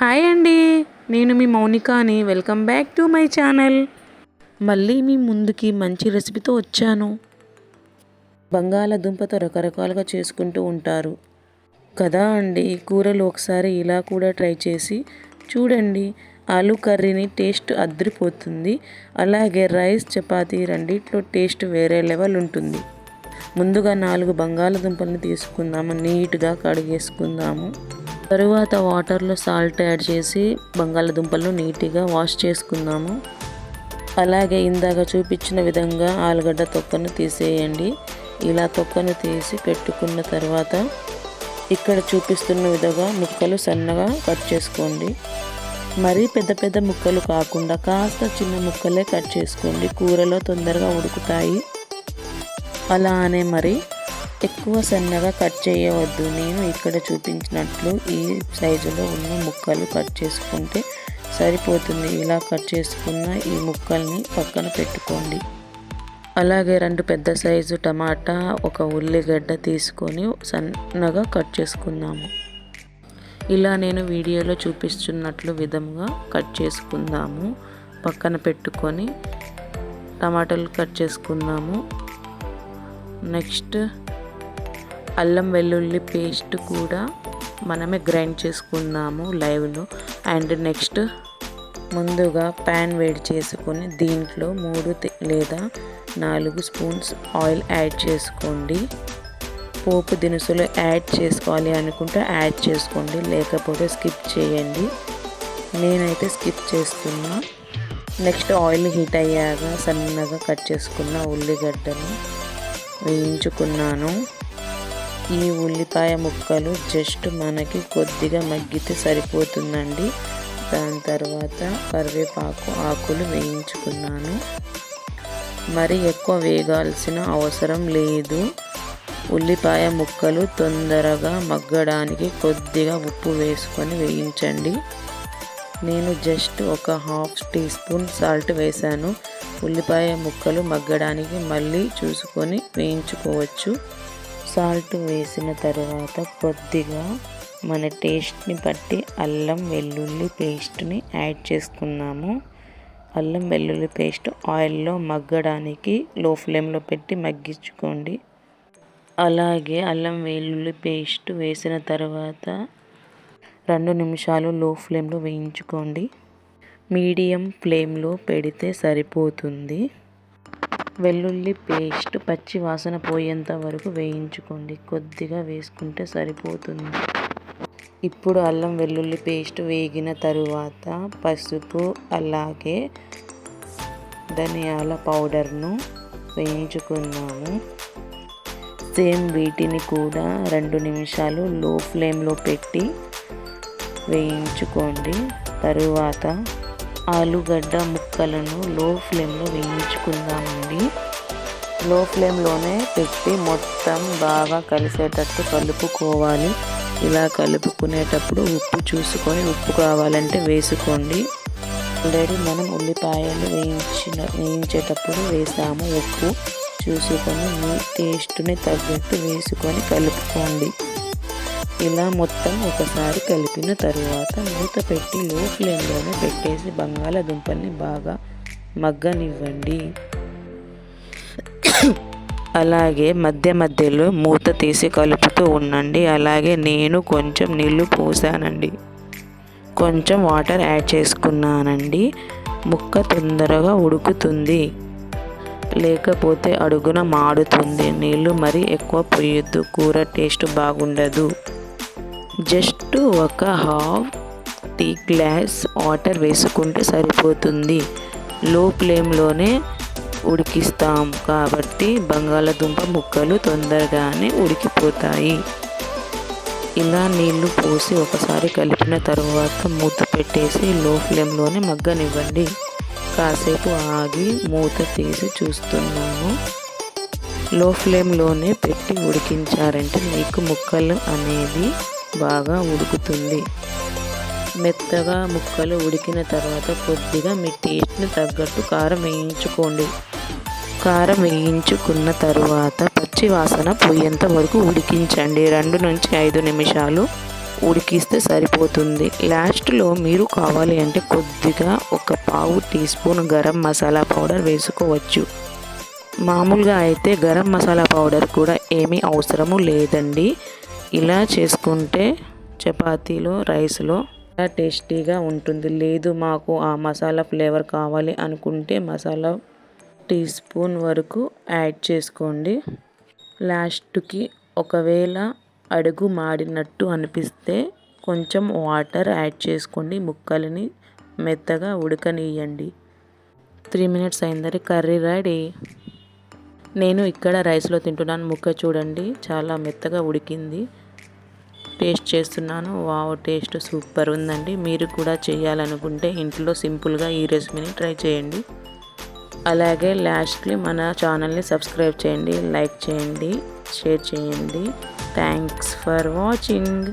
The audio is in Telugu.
హాయ్ అండి. నేను మీ మౌనికాని. Welcome back to my channel. మళ్ళీ మీ ముందుకి మంచి రెసిపీతో వచ్చాను. బంగాళాదుంపతో రకరకాలుగా చేసుకుంటూ ఉంటారు. కదా అండి? కూరలు ఒకసారి ఇలా కూడా ట్రై చేసి చూడండి. ఆలు కర్రీని టేస్ట్ అద్దరిపోతుంది. అలాగే రైస్ చపాతీ రెండిట్లో టేస్ట్ వేరే లెవెల్ ఉంటుంది. ముందుగా నాలుగు బంగాళదుంపలను తీసుకుందాము. నీట్గా కడిగేసుకుందాము. తరువాత వాటర్లో సాల్ట్ యాడ్ చేసి బంగాళదుంపలను నీట్గా వాష్ చేసుకుందాము. అలాగే ఇందాక చూపించిన విధంగా ఆలుగడ్డ తొక్కను తీసేయండి. ఇలా తొక్కను తీసి పెట్టుకున్న తర్వాత ఇక్కడ చూపిస్తున్న విధంగా ముక్కలు సన్నగా కట్ చేసుకోండి. మరీ పెద్ద పెద్ద ముక్కలు కాకుండా కాస్త చిన్న ముక్కలే కట్ చేసుకోండి. కూరలో తొందరగా ఉడుకుతాయి. అలా అనే మరి ఎక్కువ సన్నగా కట్ చేయవద్దు. నేను ఇక్కడ చూపించినట్లు ఈ సైజులో ఉన్న ముక్కలు కట్ చేసుకుంటే సరిపోతుంది. ఇలా కట్ చేసుకున్న ఈ ముక్కల్ని పక్కన పెట్టుకోండి. అలాగే రెండు పెద్ద సైజు టమాటా ఒక ఉల్లిగడ్డ తీసుకొని సన్నగా కట్ చేసుకుందాము. ఇలా నేను వీడియోలో చూపిస్తున్నట్లు విధంగా కట్ చేసుకుందాము. పక్కన పెట్టుకొని టమాటాలు కట్ చేసుకుందాము. నెక్స్ట్ అల్లం వెల్లుల్లి పేస్ట్ కూడా మనమే గ్రైండ్ చేసుకున్నాము లైవ్లో. అండ్ నెక్స్ట్ ముందుగా ప్యాన్ వేడి చేసుకొని దీంట్లో మూడు లేదా నాలుగు స్పూన్స్ ఆయిల్ యాడ్ చేసుకోండి. పోపు దినుసులు యాడ్ చేసుకోవాలి అనుకుంటే యాడ్ చేసుకోండి లేకపోతే స్కిప్ చేయండి. నేనైతే స్కిప్ చేస్తున్నా. నెక్స్ట్ ఆయిల్ హీట్ అయ్యాక సన్నగా కట్ చేసుకున్న ఉల్లిగడ్డను వేయించుకున్నాను. ఈ ఉల్లిపాయ ముక్కలు జస్ట్ మనకి కొద్దిగా మగ్గితే సరిపోతుందండి. దాని తర్వాత కరివేపాకు ఆకులు వేయించుకున్నాను. మరి ఎక్కువ వేగాల్సిన అవసరం లేదు. ఉల్లిపాయ ముక్కలు తొందరగా మగ్గడానికి కొద్దిగా ఉప్పు వేసుకొని వేయించండి. నేను జస్ట్ ఒక హాఫ్ టీ స్పూన్ సాల్ట్ వేశాను. ఉల్లిపాయ ముక్కలు మగ్గడానికి మళ్ళీ చూసుకొని వేయించుకోవచ్చు. సాల్ట్ వేసిన తర్వాత కొద్దిగా మన టేస్ట్ని బట్టి అల్లం వెల్లుల్లి పేస్ట్ని యాడ్ చేసుకున్నాము. అల్లం వెల్లుల్లి పేస్ట్ ఆయిల్లో మగ్గడానికి లో ఫ్లేమ్లో పెట్టి మగ్గించుకోండి. అలాగే అల్లం వెల్లుల్లి పేస్ట్ వేసిన తర్వాత రెండు నిమిషాలు లో ఫ్లేమ్లో వేయించుకోండి. మీడియం ఫ్లేమ్లో పెడితే సరిపోతుంది. వెల్లుల్లి పేస్ట్ పచ్చి వాసన పోయేంత వరకు వేయించుకోండి. కొద్దిగా వేసుకుంటే సరిపోతుంది. ఇప్పుడు అల్లం వెల్లుల్లి పేస్ట్ వేగిన తరువాత పసుపు అలాగే ధనియాల పౌడర్ను వేయించుకున్నాము. సేమ్ వీటిని కూడా రెండు నిమిషాలు లో ఫ్లేమ్లో పెట్టి వేయించుకోండి. తరువాత ఆలుగడ్డ ముక్కలను లో ఫ్లేమ్లో వేయించుకుందామండి. లో ఫ్లేమ్లోనే పెట్టి మొత్తం బాగా కలిసేటట్టు కలుపుకోవాలి. ఇలా కలుపుకునేటప్పుడు ఉప్పు చూసుకొని ఉప్పు కావాలంటే వేసుకోండి. ఆల్రెడీ మనం ఉల్లిపాయలు వేయించిన వేయించేటప్పుడు వేసాము ఉప్పు. చూసుకొని మీ టేస్ట్ని తగ్గట్టు వేసుకొని కలుపుకోండి. ఇలా మొత్తం ఒకసారి కలిపిన తరువాత మూత పెట్టి లో ఫ్లేమ్లోనే పెట్టేసి బంగాళాదుంపల్ని బాగా మగ్గనివ్వండి. అలాగే మధ్య మధ్యలో మూత తీసి కలుపుతూ ఉండండి. అలాగే నేను కొంచెం నీళ్ళు పోసానండి. కొంచెం వాటర్ యాడ్ చేసుకున్నానండి. ముక్క తొందరగా ఉడుకుతుంది. లేకపోతే అడుగున మాడుతుంది. నీళ్ళు మరి ఎక్కువ పోయొద్దు. కూర టేస్ట్ బాగుండదు. జస్ట్ ఒక హాఫ్ టీ గ్లాస్ వాటర్ వేసుకుంటే సరిపోతుంది. లో ఫ్లేమ్లోనే ఉడికిస్తాం కాబట్టి బంగాళదుంప ముక్కలు తొందరగానే ఉడికిపోతాయి. ఇలా నీళ్ళు పోసి ఒకసారి కలిపిన తర్వాత మూత పెట్టేసి లో ఫ్లేమ్లోనే మగ్గనివ్వండి. కాసేపు ఆగి మూత తీసి చూస్తున్నాను. లో ఫ్లేమ్లోనే పెట్టి ఉడికించారంటే మీకు ముక్కలు అనేది బాగా ఉడుకుతుంది. మెత్తగా ముక్కలు ఉడికిన తర్వాత కొద్దిగా మీ టేస్ట్ని తగ్గట్టు కారం వేయించుకోండి. కారం వేయించుకున్న తరువాత పచ్చి వాసన పోయేంత వరకు ఉడికించండి. రెండు నుంచి ఐదు నిమిషాలు ఉడికిస్తే సరిపోతుంది. లాస్ట్లో మీరు కావాలి అంటే కొద్దిగా ఒక పావు teaspoon garam masala powder వేసుకోవచ్చు. మామూలుగా అయితే గరం మసాలా పౌడర్ కూడా ఏమీ అవసరము లేదండి. ఇలా చేసుకుంటే చపాతీలో రైస్లో చాలా టేస్టీగా ఉంటుంది. లేదు మాకు ఆ మసాలా ఫ్లేవర్ కావాలి అనుకుంటే మసాలా టీ స్పూన్ వరకు యాడ్ చేసుకోండి. లాస్ట్కి ఒకవేళ అడుగు మాడినట్టు అనిపిస్తే కొంచెం వాటర్ యాడ్ చేసుకోండి. ముక్కలని మెత్తగా ఉడకనియండి త్రీ మినిట్స్ అయిందరి కర్రీ రెడీ? నేను ఇక్కడ రైస్లో తింటున్నాను. ముక్క చూడండి. చాలా మెత్తగా ఉడికింది. టేస్ట్ చేస్తున్నాను. వావ్ టేస్ట్ సూపర్ ఉందండి. మీరు కూడా చేయాలనుకుంటే ఇంట్లో సింపుల్గా ఈ రెసిపీని ట్రై చేయండి. అలాగే లాస్ట్లీ మన ఛానల్ని సబ్స్క్రైబ్ చేయండి. లైక్ చేయండి. షేర్ చేయండి. Thanks for watching.